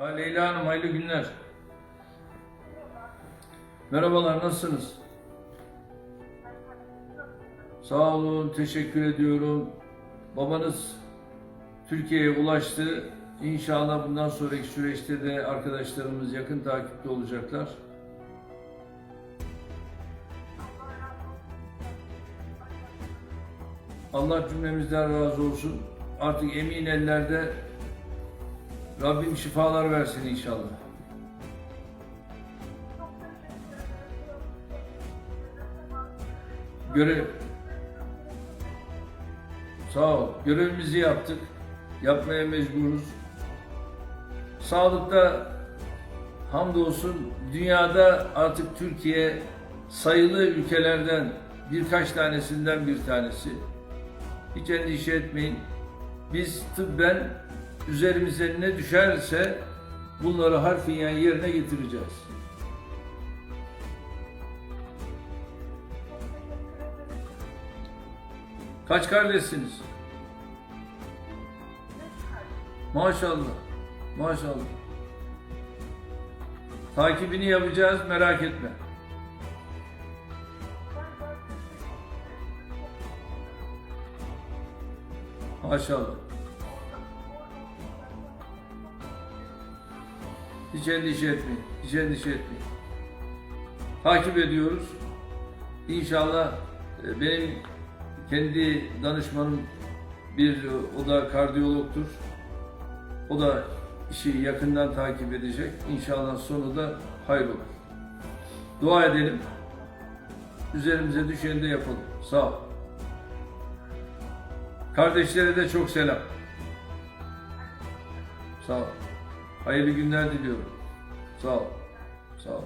Ha Leyla Hanım hayırlı günler. Merhabalar nasılsınız? Sağ olun, teşekkür ediyorum. Babanız Türkiye'ye ulaştı. İnşallah bundan sonraki süreçte de arkadaşlarımız yakın takipte olacaklar. Allah cümlemizden razı olsun. Artık emin ellerde Rabbim şifalar versin inşallah. Görev Sağ ol. Görevimizi yaptık. Yapmaya mecburuz. Sağlıkta hamdolsun dünyada artık Türkiye sayılı ülkelerden birkaç tanesinden bir tanesi. Hiç endişe etmeyin. Biz tıbben üzerimize ne düşerse bunları harfiyen yerine getireceğiz. Kaç kardeşsiniz? Maşallah. Maşallah. Takibini yapacağız merak etme. Maşallah. Hiç endişe etmeyin. Hiç endişe etmeyin. Takip ediyoruz. İnşallah e, benim kendi danışmanım bir o da kardiyologtur. O da işi yakından takip edecek. İnşallah sonu da hayır olur. Dua edelim. Üzerimize düşeni de yapalım. Sağ ol. Kardeşlere de çok selam. Sağ ol. Hayırlı günler diliyorum. Sağ ol. Sağ ol.